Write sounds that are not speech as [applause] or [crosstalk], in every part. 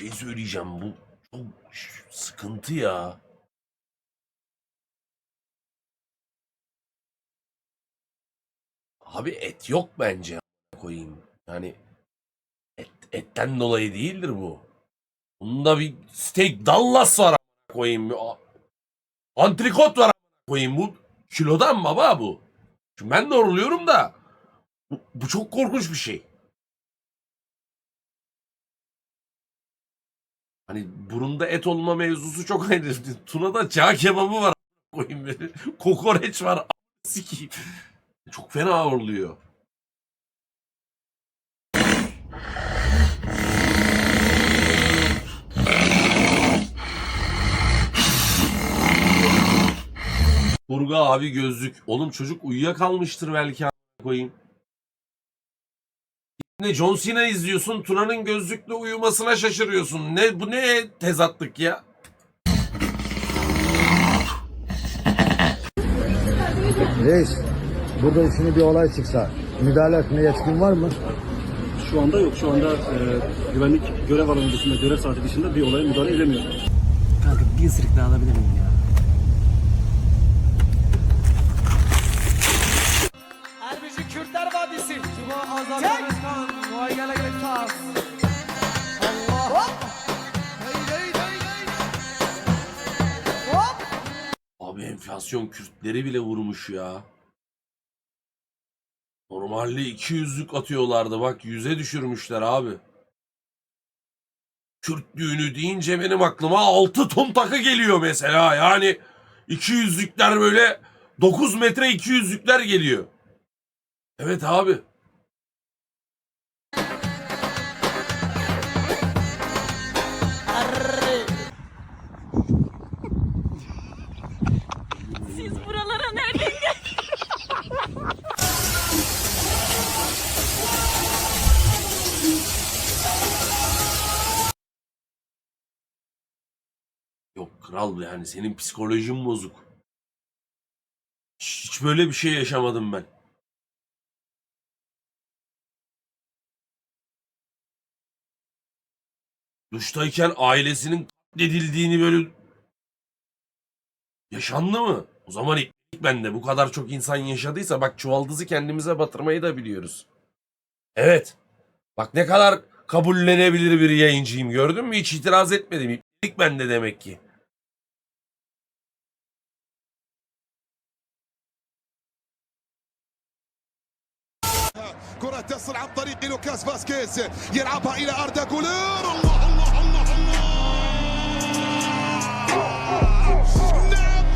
Şey söyleyeceğim bu çok sıkıntı ya. Abi et yok bence koyayım. Yani et, etten dolayı değildir bu. Bunda bir steak Dallas var koyayım. Antrikot var koyayım. Bu kilodan baba bu. Şimdi ben de yoruluyorum da bu, bu çok korkunç bir şey. Hani burunda et olma mevzusu çok ayrı. [laughs] Tuna'da çağ kebabı var koyayım böyle. [laughs] Kokoreç var. Sikeyim. Çok fena ağırlıyor. Burga abi gözlük. Oğlum çocuk uyuyakalmıştır belki koyayım. Ne John Cena izliyorsun, Tuna'nın gözlükle uyumasına şaşırıyorsun. Ne bu ne tezatlık ya? Reis, burada şimdi bir olay çıksa müdahale etmeye yetkin var mı? Şu anda yok. Şu anda e, güvenlik görev alanı dışında, görev saati dışında bir olaya müdahale edemiyor. Kanka bir ısırık daha alabilir miyim ya? Tas. Allah. Hop. Hey hey hey hey. Hop. Abi enflasyon Kürtleri bile vurmuş ya. Normalde 200'lük atıyorlardı bak 100'e düşürmüşler abi. Kürt düğünü deyince benim aklıma 6 ton takı geliyor mesela. Yani 200'lükler böyle 9 metre 200'lükler geliyor. Evet abi. Kral yani senin psikolojin bozuk. Hiç böyle bir şey yaşamadım ben. Duştayken ailesinin katledildiğini böyle yaşandı mı? O zaman ilk bende bu kadar çok insan yaşadıysa bak çuvaldızı kendimize batırmayı da biliyoruz. Evet. Bak ne kadar kabullenebilir bir yayıncıyım gördün mü? Hiç itiraz etmedim. İlk bende demek ki. كرة تصل عن طريق لوكاس فاسكيز يلعبها إلى أردا جولير الله الله الله الله نعم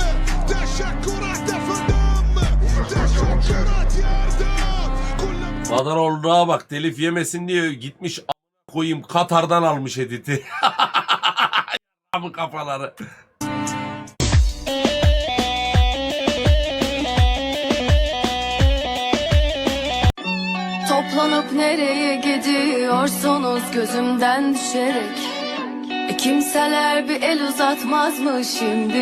تشكرات فندم تشكرات يا أردا كل Badar Ordu'ya bak telif yemesin diye gitmiş a- koyayım Katar'dan almış editi. Bu kafaları. Toplanıp nereye gidiyorsunuz gözümden düşerek E, Kimseler bir el uzatmaz mı şimdi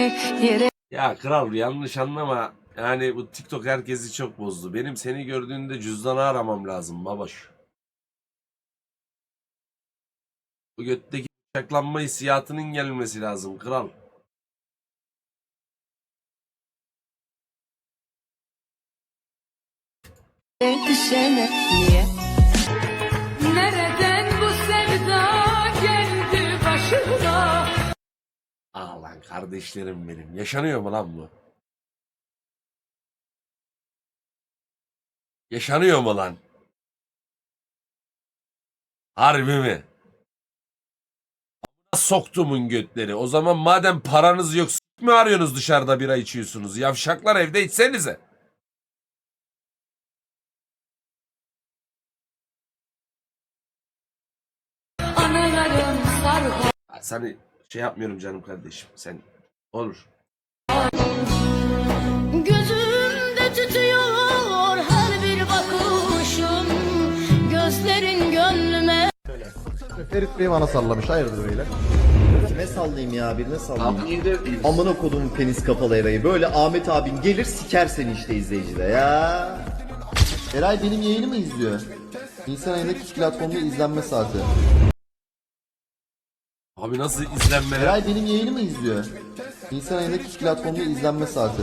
yere Ya kral yanlış anlama. Yani bu TikTok herkesi çok bozdu. Benim seni gördüğünde cüzdanı aramam lazım babaş. Bu götteki bıçaklanma hissiyatının gelmesi lazım kral. düşene Niye? Ah lan kardeşlerim benim. Yaşanıyor mu lan bu? Yaşanıyor mu lan? Harbi mi? soktumun götleri. O zaman madem paranız yok mi arıyorsunuz dışarıda bira içiyorsunuz? Yavşaklar evde içsenize. Anılarım sarhoş Seni şey yapmıyorum canım kardeşim. Sen olur. Gözümde tütüyor her bir bakışım Gözlerin gönlüme Ferit Bey bana sallamış. Hayırdır beyler? Kime sallayayım ya? Birine sallayayım. Amına kodumun penis kapalı Eray'ı. Böyle Ahmet abin gelir siker seni işte izleyicide ya. Eray benim yayını mı izliyor? Nisan ayındaki platformda izlenme saati. Abi nasıl izlenmeler? Eray benim yayını mı izliyor? Nisan ayındaki platformda izlenme saati.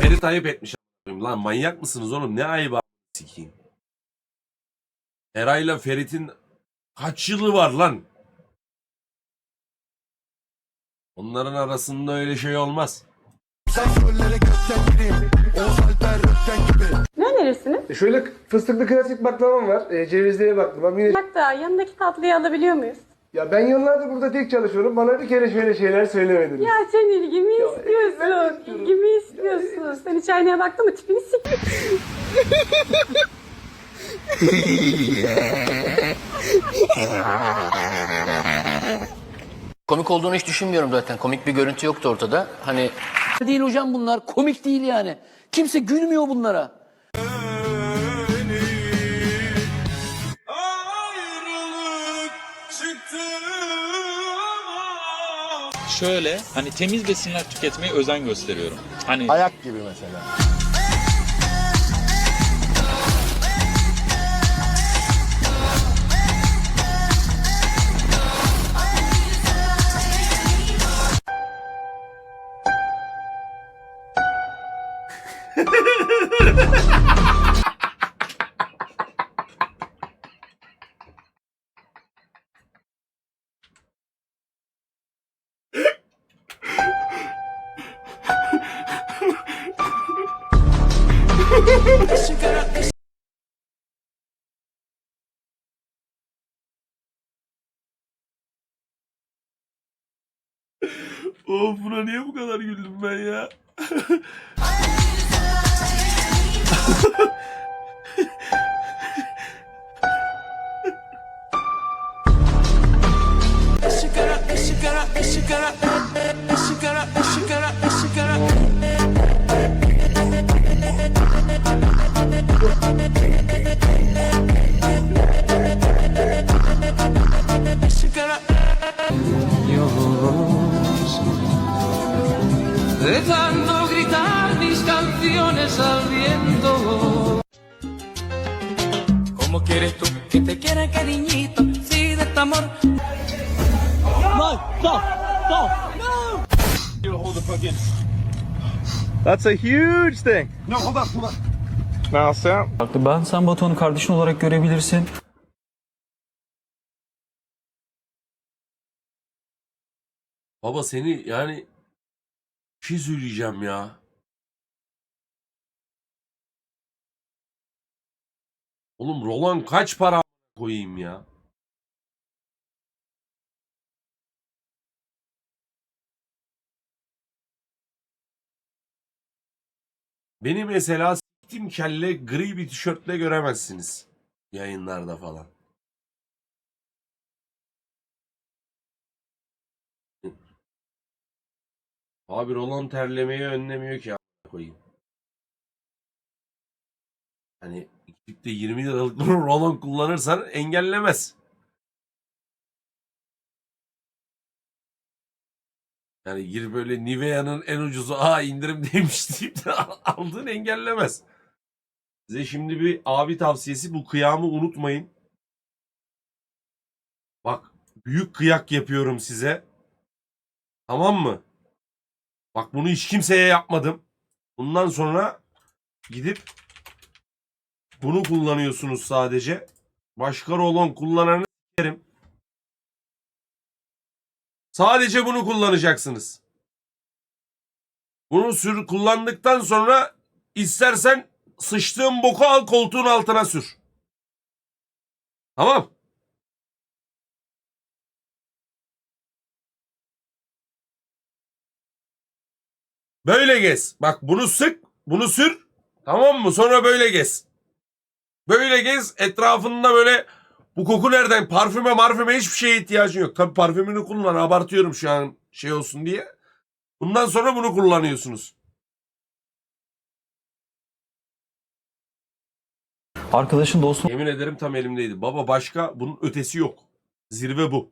Ferit ayıp etmiş. a**ayım. Lan manyak mısınız oğlum? Ne ayıbı a**, sikeyim. Eray'la Ferit'in kaç yılı var lan? Onların arasında öyle şey olmaz. Ne önerirsiniz? E Şöyle fıstıklı klasik baklavam var. E, cevizliye baklava. Bir- Hatta yanındaki tatlıyı alabiliyor muyuz? Ya ben yıllardır burada tek çalışıyorum. Bana bir kere şöyle şeyler söylemediniz. Ya sen ilgimi istiyorsun. İlgimi istiyorsun. Sen hiç aynaya baktın mı? Tipini sik. [laughs] [laughs] [laughs] Komik olduğunu hiç düşünmüyorum zaten. Komik bir görüntü yoktu ortada. Hani Değil hocam bunlar. Komik değil yani. Kimse gülmüyor bunlara. Şöyle hani temiz besinler tüketmeye özen gösteriyorum. Hani Ayak gibi mesela. Of buna niye bu kadar güldüm ben ya? [laughs] That's a huge thing. No, hold on, hold on. Now, Sam. ben sen Batuhan'ı kardeşin olarak görebilirsin. Baba seni yani bir şey söyleyeceğim ya. Oğlum Roland kaç para koyayım ya? Beni mesela s**tim kelle gri bir tişörtle göremezsiniz. Yayınlarda falan. Abi Roland terlemeyi önlemiyor ki koyayım. Hani gidip de 20 liralık [laughs] Roland kullanırsan engellemez. Yani gir böyle Nivea'nın en ucuzu aa indirimdeymiş [laughs] deyip de aldığın engellemez. Size şimdi bir abi tavsiyesi bu kıyamı unutmayın. Bak büyük kıyak yapıyorum size. Tamam mı? Bak bunu hiç kimseye yapmadım. Bundan sonra gidip bunu kullanıyorsunuz sadece. Başka rolon kullananı s**erim. Sadece bunu kullanacaksınız. Bunu sür kullandıktan sonra istersen sıçtığın boku al koltuğun altına sür. Tamam. Böyle gez. Bak bunu sık, bunu sür. Tamam mı? Sonra böyle gez. Böyle gez. Etrafında böyle bu koku nereden? Parfüme marfüme hiçbir şeye ihtiyacın yok. Tabii parfümünü kullan. Abartıyorum şu an şey olsun diye. Bundan sonra bunu kullanıyorsunuz. Arkadaşın dostun Yemin ederim tam elimdeydi. Baba başka bunun ötesi yok. Zirve bu.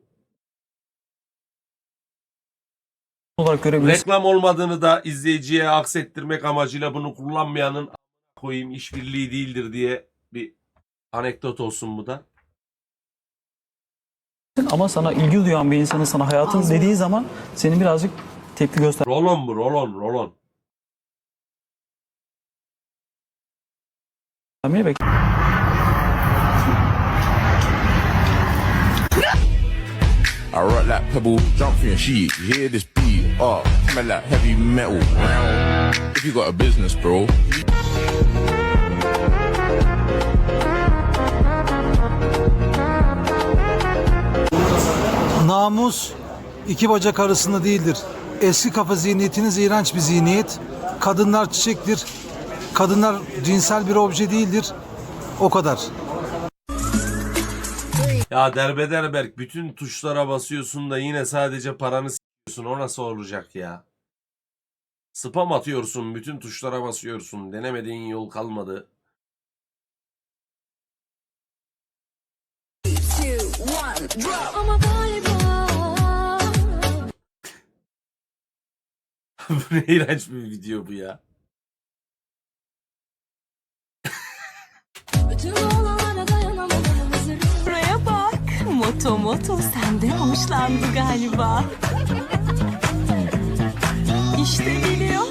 olarak görebilirsin. Reklam olmadığını da izleyiciye aksettirmek amacıyla bunu kullanmayanın a- koyayım işbirliği değildir diye bir anekdot olsun bu da. Ama sana ilgi duyan bir insanın sana hayatın dediği zaman senin birazcık tepki göstermen Rolon bu rolon rolon. bekliyorum. I rock like pebble, jump for your sheet. You hear this beat? Oh, smell like heavy metal. If you got a business, bro. Namus iki bacak arasında değildir. Eski kafa zihniyetiniz iğrenç bir zihniyet. Kadınlar çiçektir. Kadınlar cinsel bir obje değildir. O kadar. Ya derbeder Berk bütün tuşlara basıyorsun da yine sadece paranı s**yorsun. O nasıl olacak ya? Spam atıyorsun, bütün tuşlara basıyorsun. Denemediğin yol kalmadı. Ama galiba [laughs] bu ne iğrenç bir video bu ya. Buraya bak. Moto moto senden hoşlandı galiba. İşte geliyor.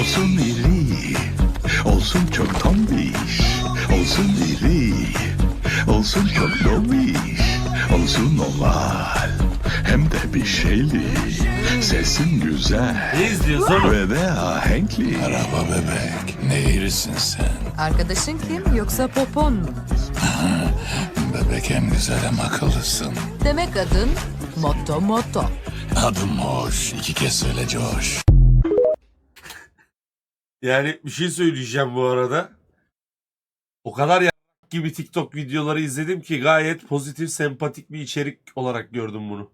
Olsun iri, olsun çok tombiş, olsun iri, olsun çok dobiş, olsun oval, hem de bir şeyli, sesin güzel Ne izliyorsun oğlum? ve de ahenkli. Merhaba bebek, ne irisin sen? Arkadaşın kim yoksa popon mu? Bebek hem güzel hem akıllısın. Demek adın Moto Moto. Adım hoş, iki kez söyle coş. Yani bir şey söyleyeceğim bu arada. O kadar ya gibi TikTok videoları izledim ki gayet pozitif, sempatik bir içerik olarak gördüm bunu.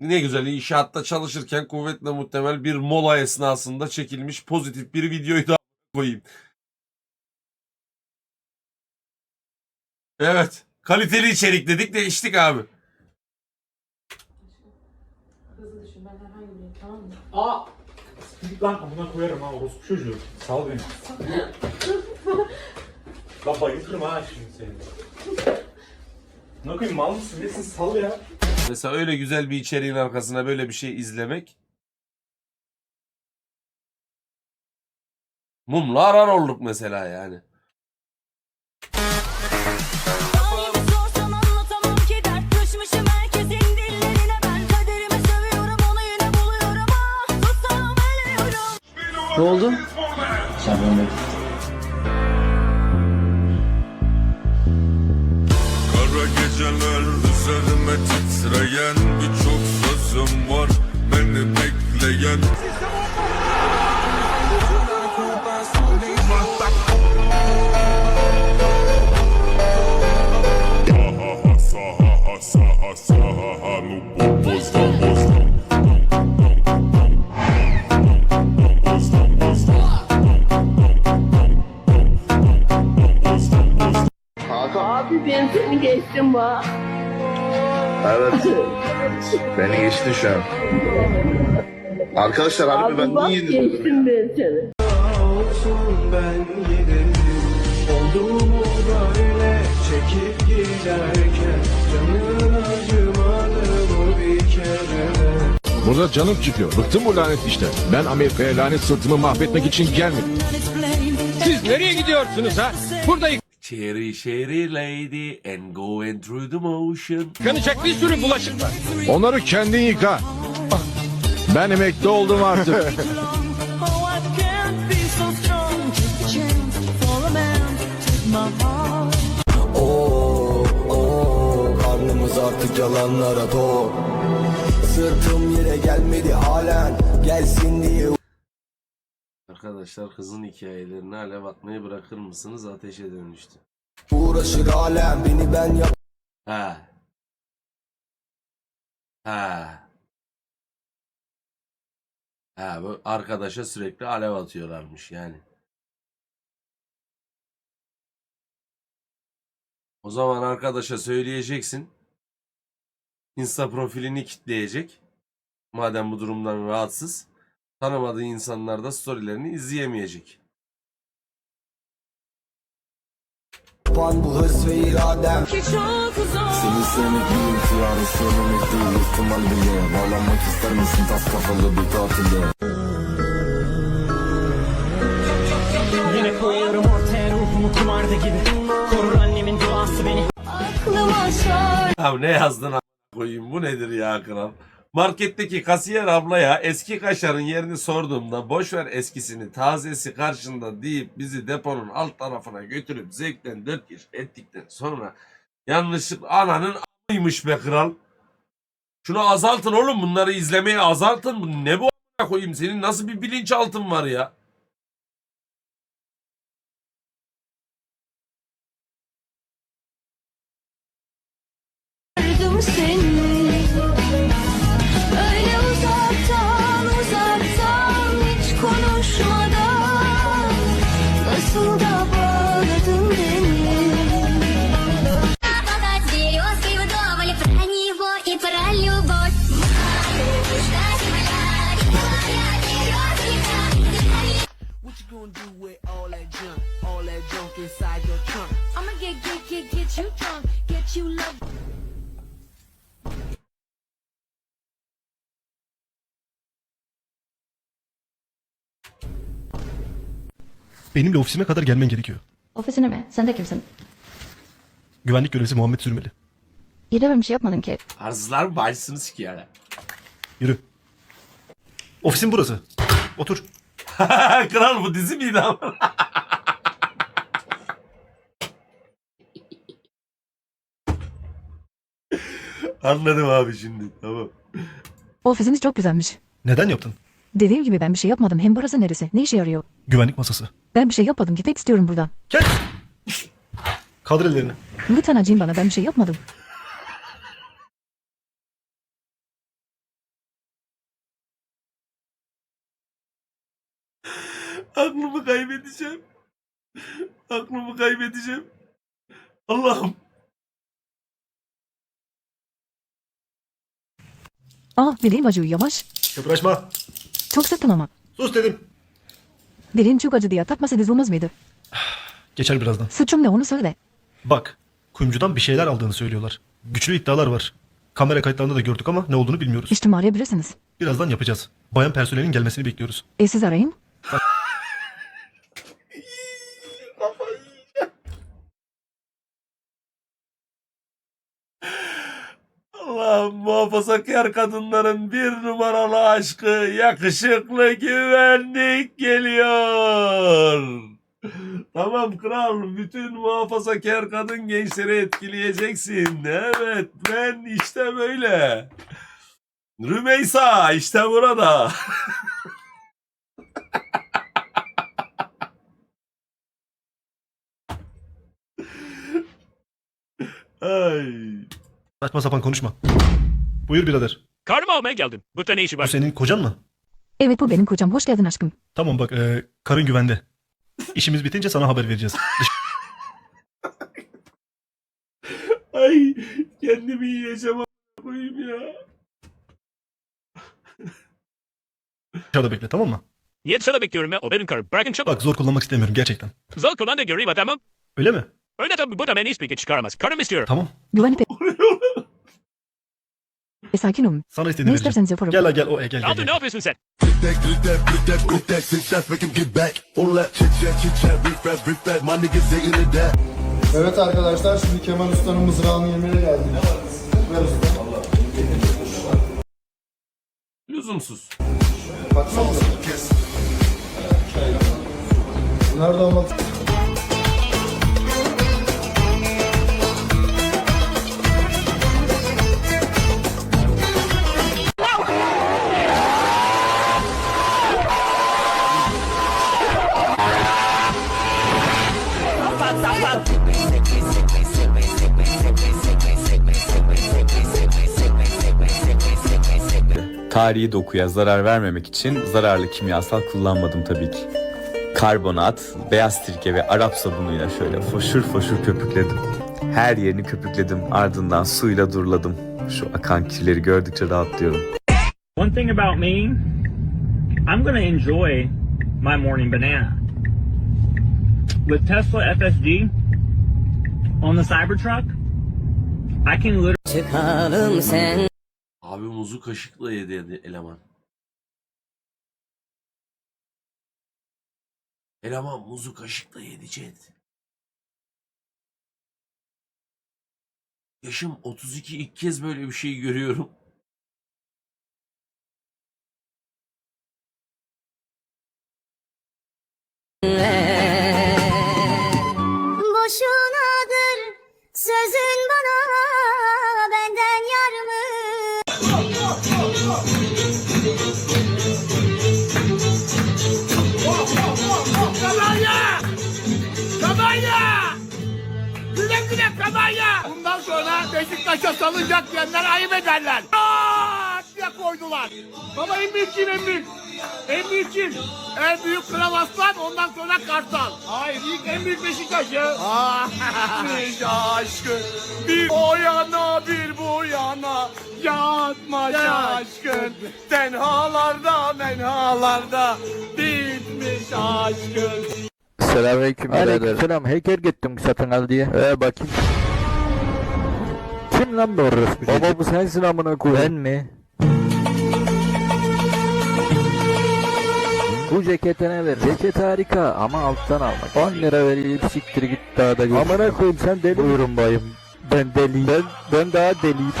Ne güzel inşaatta çalışırken kuvvetle muhtemel bir mola esnasında çekilmiş pozitif bir videoyu da [laughs] koyayım. Evet. Kaliteli içerik dedik de içtik abi. Aa! Lan amına koyarım ha orospu çocuğu. Sal beni. Lan bayılırım ha şimdi seni. Ne koyayım mal mısın? Nesin sal ya. Mesela öyle güzel bir içeriğin arkasına böyle bir şey izlemek. Mumla arar olduk mesela yani. Ne oldu? Kara geceler üzerime titreyen birçok sözüm var beni bekleyen Beni geçti şu an. Arkadaşlar harbi ben niye yedim? geçtim ben seni Burada canım çıkıyor. Bıktım bu lanet işte. Ben Amerika'ya lanet sırtımı mahvetmek için gelmedim. Siz nereye gidiyorsunuz ha? Burada Cherry cherry lady and going through the motion. Yıkanacak bir sürü bulaşık var. Onları kendin yıka. Ben emekli oldum artık. Oh. Oo, oo, karnımız artık yalanlara tok. Sırtım yere gelmedi halen. Gelsin diye Arkadaşlar kızın hikayelerine alev atmayı bırakır mısınız? Ateşe dönüştü. uğraşır alem. Beni ben yap. Ha. Ha. Ha bu arkadaşa sürekli alev atıyorlarmış yani. O zaman arkadaşa söyleyeceksin. Insta profilini kitleyecek. Madem bu durumdan rahatsız. Tanımadığı insanlar da storylerini izleyemeyecek. Yapan bu hırs ve iradem. Ki çok Seni sevmek bir ihtiyarı söylemek değil ihtimal bile Bağlanmak ister misin tas kafalı bir tatile Yine koyarım ortaya ruhumu kumarda gibi. Korur annemin duası beni. Aklıma şar Ya ne yazdın a- koyayım bu nedir ya kral? Marketteki kasiyer ablaya eski kaşarın yerini sorduğumda boş ver eskisini tazesi karşında deyip bizi deponun alt tarafına götürüp zevkten dört kişi ettikten sonra yanlışlıkla ananın a**ymış be kral. Şunu azaltın oğlum bunları izlemeyi azaltın. Ne bu a**ına koyayım senin nasıl bir bilinçaltın var ya? Benimle ofisime kadar gelmen gerekiyor. Ofisine mi? Sen de kimsin? Güvenlik görevlisi Muhammed Sürmeli. İyi de ben bir şey yapmadım ki. Arzlar başsını sikiyor. Yürü. Ofisim burası. Otur. [laughs] kral bu dizi miydi ama? [laughs] Anladım abi şimdi tamam. Ofisiniz çok güzelmiş. Neden yaptın? Dediğim gibi ben bir şey yapmadım. Hem burası neresi? Ne işe yarıyor? Güvenlik masası. Ben bir şey yapmadım. Gitmek istiyorum buradan. Gel. Kaldır ellerini. Lütfen acıyın bana. Ben bir şey yapmadım. Aklımı kaybedeceğim. Aklımı kaybedeceğim. Allah'ım. Ah bileğim acıyor. Yavaş. Kıpraşma. Çok sıktın ama. Sus dedim. Bileğim çok acıdı ya. Takmasaydınız olmaz mıydı? [sighs] Geçer birazdan. Suçum ne onu söyle. Bak. Kuyumcudan bir şeyler aldığını söylüyorlar. Güçlü iddialar var. Kamera kayıtlarında da gördük ama ne olduğunu bilmiyoruz. İşte arayabilirsiniz. Birazdan yapacağız. Bayan personelin gelmesini bekliyoruz. E siz arayın. Allah'ım muhafazakar kadınların bir numaralı aşkı yakışıklı güvenlik geliyor. Tamam kral bütün muhafazakar kadın gençleri etkileyeceksin. Evet ben işte böyle. Rümeysa işte burada. [laughs] Ay. Saçma sapan konuşma. Buyur birader. Karımı almaya geldim. Burada ne işi Bu senin kocan mı? Evet bu benim kocam. Hoş geldin aşkım. Tamam bak e, karın güvende. İşimiz bitince sana haber vereceğiz. Ay kendimi yiyeceğim a- koyayım ya. Dışarıda bekle tamam mı? Niye dışarıda bekliyorum ya? O benim karım. Bırakın çabuk. Bak zor kullanmak istemiyorum gerçekten. Zor kullan da göreyim adamım. Öyle mi? Öyle tabii bu da beni hiçbir şey çıkaramaz. Karım istiyorum. Tamam. Güvenlik e, sakin olun. Sana istediğini Ne vereceğim. isterseniz yaparım. Gel la gel o e, gel gel. Gel. ne yapıyorsun sen? All that chit chat, chit chat, my niggas ain't into that. Evet arkadaşlar şimdi Kemal Usta'nın mızrağını yemeye geldik. Ver usta. Lüzumsuz. Baksana. Nerede olmak? Tarihi dokuya zarar vermemek için zararlı kimyasal kullanmadım tabii ki. Karbonat, beyaz sirke ve Arap sabunuyla şöyle foşur foşur köpükledim. Her yerini köpükledim ardından suyla durladım. Şu akan kirleri gördükçe rahatlıyorum. One thing about me, I'm gonna enjoy my morning banana. With Tesla FSD on the Cybertruck, I can literally Çıkalım sen Abi muzu kaşıkla yedi eleman. Eleman muzu kaşıkla yedi. Yaşım 32 ilk kez böyle bir şey görüyorum. Boşunadır sözün bana Bundan sonra Beşiktaş'a salınacak diyenler ayıp ederler. Aa diye koydular. Baba en büyük kim en büyük? En büyük kim? En büyük Kral Aslan ondan sonra Kartal. Hayır ilk en büyük Beşiktaş ya. Bitmiş aşkın bir o yana bir bu yana yatma şaşkın tenhalarda menhalarda bitmiş aşkın. Selamünaleyküm Aleykümselam hacker gittim satın al diye. Ee bakayım. Kim lan bu orospu Baba bu sensin amına koyayım. Ben mi? Bu cekete ne ver? Ceket harika ama alttan almak. 10 lira vereyim siktir git daha da gör. Amına koyayım sen deli Buyurun bayım. Ben deliyim. Ben, ben daha deliyim.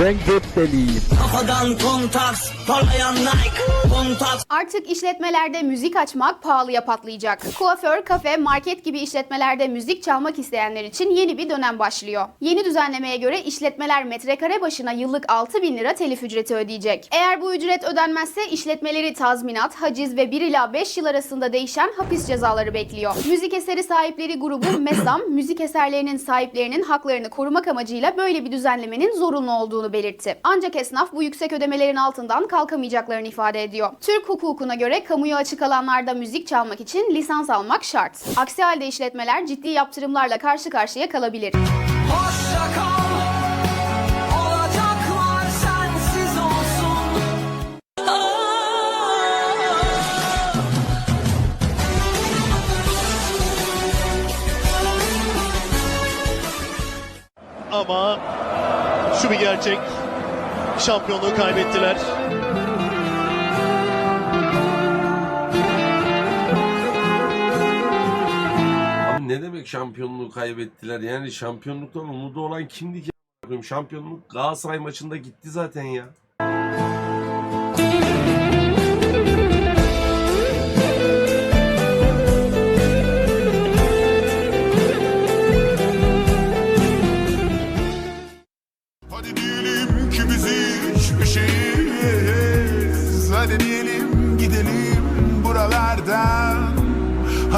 Ben göt deliyim. Kafadan kontaks, parlayan Nike, kontaks. Artık işletmelerde müzik açmak pahalıya patlayacak. Kuaför, kafe, market gibi işletmelerde müzik çalmak isteyenler için yeni bir dönem başlıyor. Yeni düzenlemeye göre işletmeler metrekare başına yıllık 6 bin lira telif ücreti ödeyecek. Eğer bu ücret ödenmezse işletmeleri tazminat, haciz ve 1 ila 5 yıl arasında değişen hapis cezaları bekliyor. Müzik eseri sahipleri grubu MESAM, müzik eserlerinin sahiplerinin haklarını korumak amacıyla böyle bir düzenlemenin zorunlu olduğunu belirtti. Ancak esnaf bu yüksek ödemelerin altından kalkamayacaklarını ifade ediyor. Türk hukukuna göre kamuya açık alanlarda müzik çalmak için lisans almak şart. Aksi halde işletmeler ciddi yaptırımlarla karşı karşıya kalabilir. Hoşça kal. Gerçek. Şampiyonluğu kaybettiler. Abi ne demek şampiyonluğu kaybettiler? Yani şampiyonluktan umudu olan kimdi ki? Şampiyonluk Galatasaray maçında gitti zaten ya.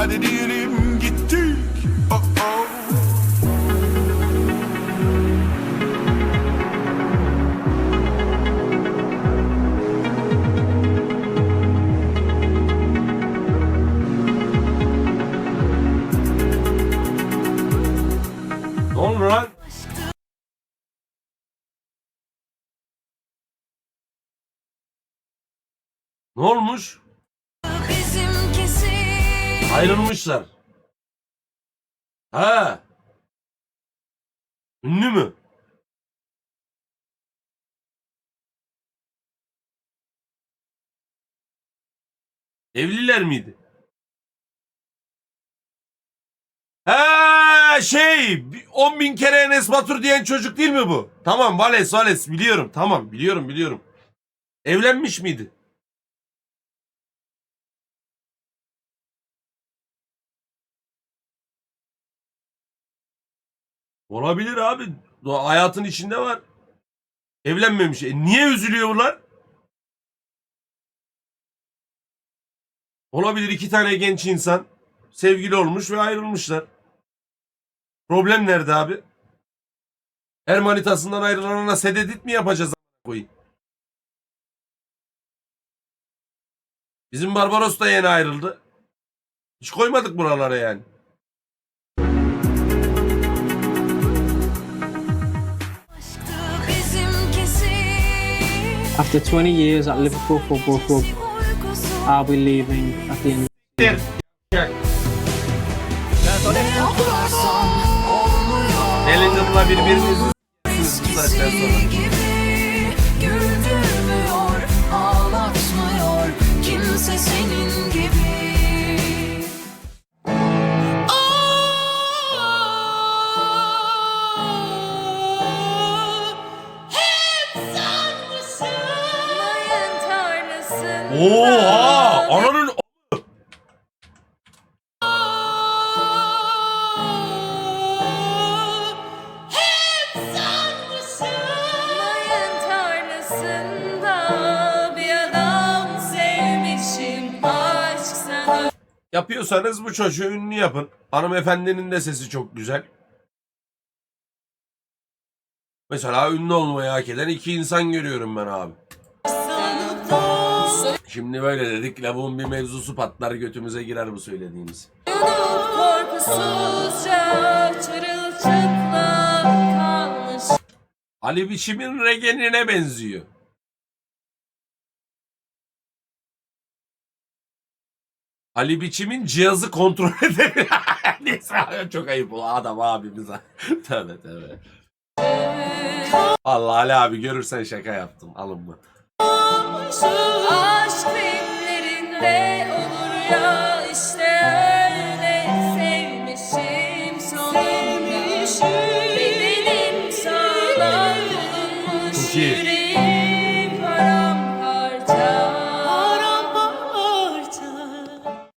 Hadi diyelim gittik oh oh. Ne oldu? Ne olmuş? Ayrılmışlar. Ha. Ünlü mü? Evliler miydi? Ha şey 10 bin kere Enes Batur diyen çocuk değil mi bu? Tamam Vales Vales biliyorum tamam biliyorum biliyorum. Evlenmiş miydi? Olabilir abi. Hayatın içinde var. Evlenmemiş. E niye üzülüyorlar? Olabilir iki tane genç insan sevgili olmuş ve ayrılmışlar. Problem nerede abi? Her manitasından ayrılanana sededit mi yapacağız koyayım? Bizim Barbaros da yeni ayrıldı. Hiç koymadık buralara yani. After 20 years at Liverpool Football Club, I'll be leaving at the end. Bellingham'la birbirinizi s**siniz bu saatten sonra. Yapıyorsanız bu çocuğu ünlü yapın. Hanımefendinin de sesi çok güzel. Mesela ünlü olmayı hak eden iki insan görüyorum ben abi. Şimdi böyle dedik lavuğun bir mevzusu patlar götümüze girer bu söylediğimiz. Ali biçimin regenine benziyor. Ali biçimin cihazı kontrol [laughs] edebilir. Neyse çok ayıp o adam abimize. [laughs] tövbe tövbe. Allah Ali abi görürsen şaka yaptım alınma. Aşk filmlerinde olur ya